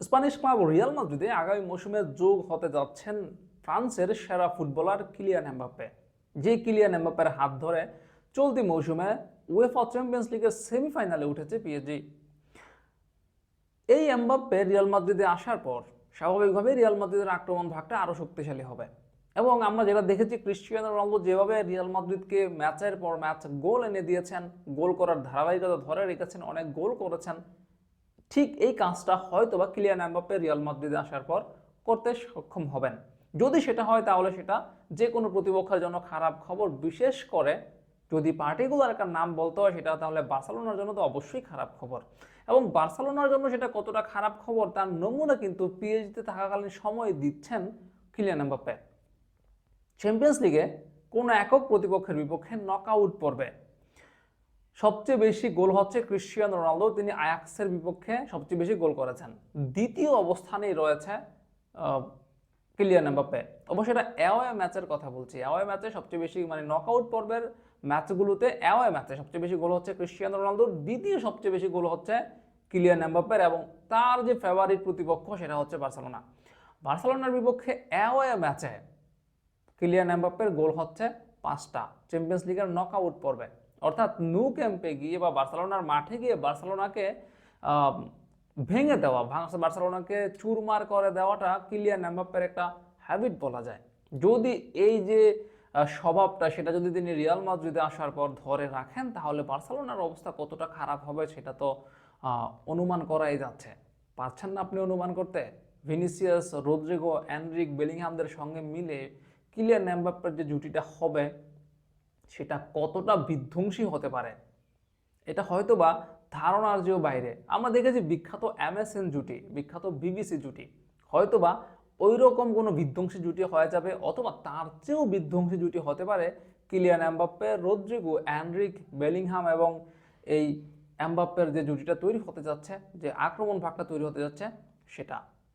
Spanish club Real মাদ্রিদে আগামী মৌসুমে যোগ হতে যাচ্ছেন ফ্রান্সের সেরা ফুটবলার কিলিয়ান এমবাপ্পে। যে কিলিয়ান এমবাপ্পের হাত ধরে চলতি মৌসুমে উয়েফা চ্যাম্পিয়ন্স লিগের সেমিফাইনালে উঠেছে পিএসজি এই এমবাপ্পে রিয়াল মাদ্রিদে আসার পর স্বাভাবিকভাবে রিয়াল মাদ্রিদের আক্রমণ ভাগটা আরও শক্তিশালী হবে। এবং আমরা যেটা দেখেছি ক্রিস্টিয়ানো রোনালদো যেভাবে রিয়াল মাদ্রিদকে ম্যাচের পর ম্যাচ গোল এনে দিয়েছেন, গোল করার ধারাবাহিকতা ধরে রেখেছেন, অনেক গোল করেছেন ঠিক এই কাজটা হয়তো বা কিলিয়ান এমবাপ্পে রিয়াল মাদ্রিদে আসার পর করতে সক্ষম হবেন। যদি সেটা হয় তাহলে সেটা যে কোনো প্রতিপক্ষের জন্য খারাপ খবর বিশেষ করে যদি পার্টিকুলার একটা নাম বলতে হয় সেটা তাহলে বার্সেলোনার জন্য তো অবশ্যই খারাপ খবর। এবং বার্সেলোনার জন্য সেটা কতটা খারাপ খবর তার নমুনা কিন্তু পিএইচডিতে থাকাকালীন সময় দিচ্ছেন কিলিয়ান এমবাপ্পে চ্যাম্পিয়ন্স লিগে কোনো একক প্রতিপক্ষের বিপক্ষে নক আউট পর্বে সবচেয়ে বেশি গোল হচ্ছে ক্রিশ্চিয়ানো রোনালদো। তিনি আয়াক্সের বিপক্ষে সবচেয়ে বেশি গোল করেছেন। দ্বিতীয় অবস্থানেই রয়েছে কিলিয়ান এমবাপ্পে। অবশ্য এটা অ্যাওয়ে ম্যাচের কথা বলছি। অ্যাওয়ে ম্যাচে সবচেয়ে বেশি মানে নকআউট পর্বের ম্যাচগুলোতে অ্যাওয়ে ম্যাচে সবচেয়ে বেশি গোল হচ্ছে ক্রিশ্চিয়ানো রোনালদোর। দ্বিতীয় সবচেয়ে বেশি গোল হচ্ছে কিলিয়ান এমবাপ্পের এবং তার যে ফেভারিট প্রতিপক্ষ সেটা হচ্ছে বার্সেলোনা। বার্সেলোনার বিপক্ষে অ্যাওয়ে ম্যাচে কিলিয়ান এমবাপ্পের গোল হচ্ছে পাঁচটা চ্যাম্পিয়ন্স লিগের নকআউট পর্বে। অর্থাৎ নু ক্যাম্পে গিয়ে বা বার্সেলোনার মাঠে গিয়ে বার্সেলোনাকে ভেঙে দেওয়া বার্সেলোনাকে চুরমার করে দেওয়াটা কিলিয়ান এমবাপ্পের একটা হ্যাবিট বলা যায়। যদি এই যে স্বভাবটা সেটা যদি তিনি রিয়াল মাদ্রিদে আসার পর ধরে রাখেন, তাহলে বার্সেলোনার অবস্থা কতটা খারাপ হবে সেটা তো অনুমান করাই যাচ্ছে। পারছেন না আপনি অনুমান করতে? ভিনিসিয়াস, রোদ্রিগো অ্যান্ড্রিক বেলিংহামদের সঙ্গে মিলে কিলিয়ান এমবাপ্পের যে জুটিটা হবে সেটা কতটা বিধ্বংসী হতে পারে? এটা হয়তোবা ধারণার যেও বাইরে। আমরা দেখেছি বিখ্যাত এমএসএন জুটি, বিখ্যাত বিবিসি জুটি। হয়তোবা ওই রকম কোনো বিধ্বংসী জুটি হয়ে যাবে অথবা তার চেয়েও বিধ্বংসী জুটি হতে পারে Kylian Mbappe Rodrygo Endrick Bellingham এবং এই এমবাপ্পের যে জুটিটা তৈরি হতে যাচ্ছে, যে আক্রমণ ভাগটা তৈরি হতে যাচ্ছে, সেটা।